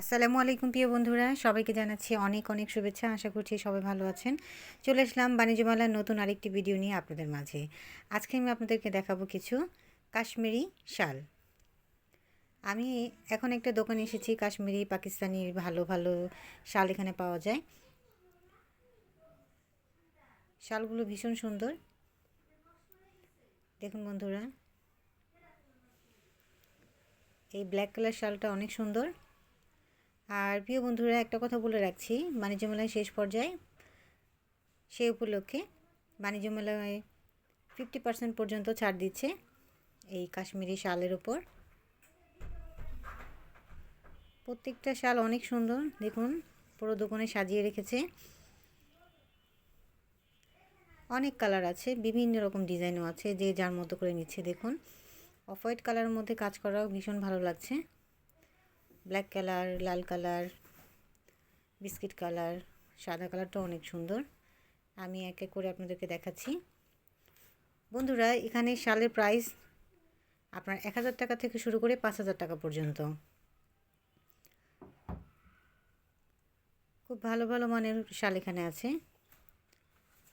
আসসালামু আলাইকুম প্রিয় বন্ধুরা, সবাইকে জানাচ্ছি অনেক অনেক শুভেচ্ছা, আশা করছি সবাই ভালো আছেন। চলে আসলাম বাণিজ্য মেলার নতুন আরেকটি ভিডিও নিয়ে আপনাদের মাঝে। আজকে আমি আপনাদেরকে দেখাবো কিছু কাশ্মীরি শাল। আমি এখন একটা দোকানে এসেছি, কাশ্মীরি, পাকিস্তানি, ভালো ভালো শাল এখানে পাওয়া যায়। শালগুলো ভীষণ সুন্দর। দেখুন বন্ধুরা, এই ব্ল্যাক কালার শালটা অনেক সুন্দর। আর প্রিয় বন্ধুরা, একটা কথা বলে রাখছি। বাণিজ্য মেলায় শেষ পর্যায়ে সে উপলক্ষে বাণিজ্য মেলায় ফিফটি পার্সেন্ট পর্যন্ত ছাড় দিচ্ছে এই কাশ্মীরি শালের ওপর প্রত্যেকটা শাল অনেক সুন্দর, দেখুন, পুরো দোকানে সাজিয়ে রেখেছে। অনেক কালার আছে, বিভিন্ন রকম ডিজাইনও আছে, যে যার মতো করে নিচ্ছে, দেখুন। অফ হোয়াইট কালারের মধ্যে কাজ করাও ভীষণ ভালো লাগছে। ব্ল্যাক কালার লাল কালার বিস্কিট কালার সাদা কালারটা অনেক সুন্দর। আমি এক করে আপনাদেরকে দেখাচ্ছি। বন্ধুরা, এখানে শালের প্রাইস আপনার এক হাজার টাকা থেকে শুরু করে পাঁচ হাজার টাকা পর্যন্ত। খুব ভালো ভালো মানের শাল এখানে আছে।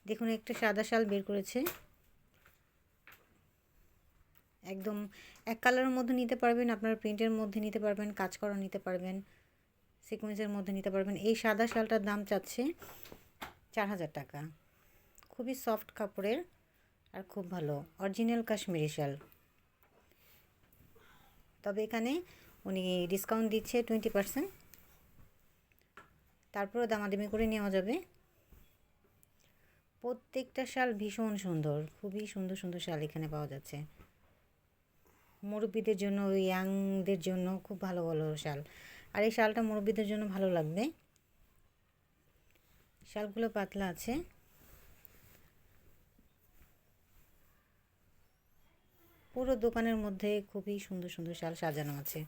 দেখুন, একটা সাদা শাল বের করেছে। একদম এক কালারের মধ্যে নিতে পারবেন, আপনার প্রিন্টের মধ্যে নিতে পারবেন, কাজ করা নিতে পারবেন, সিকোয়েন্সের মধ্যে নিতে পারবেন। এই সাদা শালটার দাম চাচ্ছে চার হাজার টাকা। খুবই সফট কাপড়ের আর খুব ভালো, অরিজিনাল কাশ্মীরি শাল। তবে এখানে উনি ডিসকাউন্ট দিচ্ছে টোয়েন্টি পারসেন্ট তারপরেও দামাদামি করে নেওয়া যাবে। প্রত্যেকটা শাল ভীষণ সুন্দর, খুবই সুন্দর সুন্দর শাল এখানে পাওয়া যাচ্ছে। মুরব্বীদের জন্য, ইয়াংদের জন্য খুব ভালো ভালো শাল। আর এই শালটা মুরব্বীদের জন্য ভালো লাগবে। শালগুলো পাতলা আছে। পুরো দোকানের মধ্যে খুবই সুন্দর সুন্দর শাল সাজানো আছে।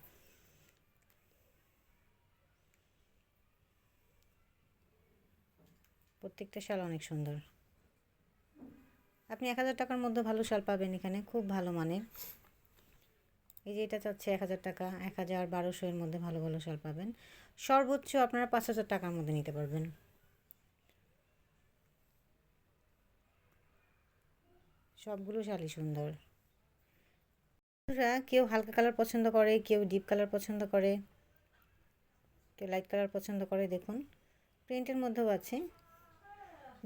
প্রত্যেকটা শাল অনেক সুন্দর। আপনি এক হাজার টাকার মধ্যে ভালো শাল পাবেন এখানে, খুব ভালো মানের। এই যে এটা চাচ্ছে এক হাজার টাকা, এক হাজার বারোশো এর মধ্যে ভালো ভালো শাল পাবেন। সর্বোচ্চ আপনারা পাঁচ হাজার টাকার মধ্যে নিতে পারবেন। সবগুলো শালই সুন্দর। কেউ হালকা কালার পছন্দ করে, কেউ ডিপ কালার পছন্দ করে, কেউ লাইট কালার পছন্দ করে, দেখুন। প্রিন্টের মধ্যেও আছে।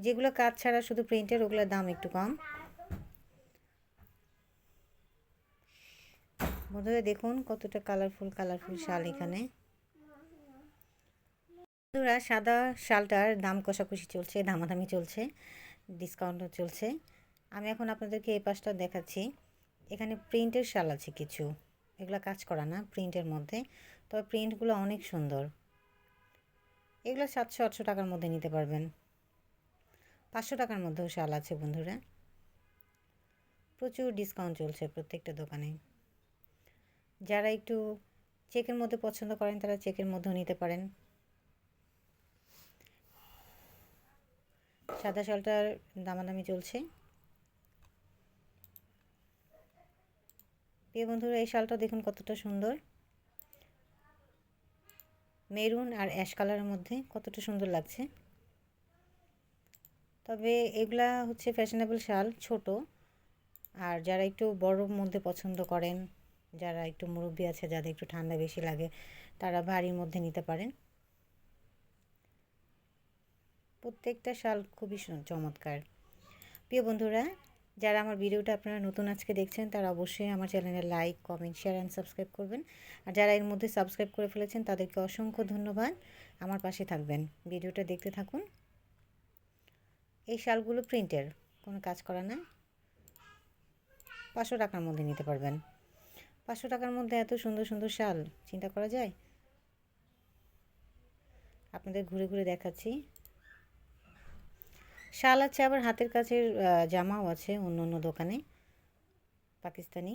যেগুলো কাজ ছাড়া শুধু প্রিন্টের, ওগুলোর দাম একটু কম। বন্ধুরা দেখুন কতটা কালারফুল কালারফুল শাল এখানে। বন্ধুরা, সাদা শালটার দাম কষাকষি চলছে, দামাদামি চলছে ডিসকাউন্টও চলছে। আমি এখন আপনাদেরকে এই পাশটা দেখাচ্ছি। এখানে প্রিন্টের শাল আছে কিছু। এগুলো কাজ করা না প্রিন্টের মধ্যে। তবে প্রিন্টগুলো অনেক সুন্দর। এগুলো সাতশো, আটশো টাকার মধ্যে নিতে পারবেন। পাঁচশো টাকার মধ্যেও শাল আছে বন্ধুরা। প্রচুর ডিসকাউন্ট চলছে প্রত্যেকটা দোকানে। যারা একটু চেকের মধ্যে পছন্দ করেন, তারা চেকের মধ্যেও নিতে পারেন। সাদা শালটার দামাদামি চলছে। প্রিয় বন্ধুরা, এই শালটা দেখুন কতটা সুন্দর। মেরুন আর অ্যাশ কালারের মধ্যে কতটা সুন্দর লাগছে। তবে এগুলা হচ্ছে ফ্যাশনেবল শাল, ছোট। আর যারা একটু বড়োর মধ্যে পছন্দ করেন যারা একটু মুরব্বী আছে, যাদের একটু ঠান্ডা বেশি লাগে, তারা ভারীর মধ্যে নিতে পারেন। প্রত্যেকটা শাল খুবই চমৎকার। প্রিয় বন্ধুরা, যারা আমার ভিডিওটা আপনারা নতুন আজকে দেখছেন, তারা অবশ্যই আমার চ্যানেলে like, comment, share and subscribe করবেন। আর যারা এর মধ্যে সাবস্ক্রাইব করে ফেলেছেন, তাদেরকে অসংখ্য ধন্যবাদ। আমার পাশে থাকবেন। ভিডিওটা দেখতে থাকুন। এই শালগুলো প্রিন্টের, কোনো কাজ করা না। পাঁচশো টাকার মধ্যে নিতে পারবেন। পাঁচশো টাকার মধ্যে এত সুন্দর সুন্দর শাল, চিন্তা করা যায়? আপনাদের ঘুরে ঘুরে দেখাচ্ছি। শাল আছে আবার হাতের কাছের জামাও আছে অন্য অন্য দোকানে, পাকিস্তানি।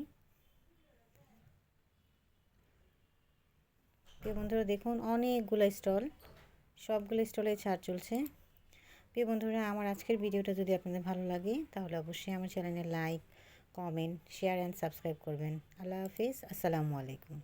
প্রিয় বন্ধুরা, দেখুন, অনেকগুলো স্টল, সবগুলো স্টলে ছাড় চলছে। প্রিয় বন্ধুরা, আমার আজকের ভিডিওটা যদি আপনাদের ভালো লাগে, তাহলে অবশ্যই আমার চ্যানেলে like comment share and subscribe করবেন। আল্লাহ হাফিজ আসসালামু আলাইকুম।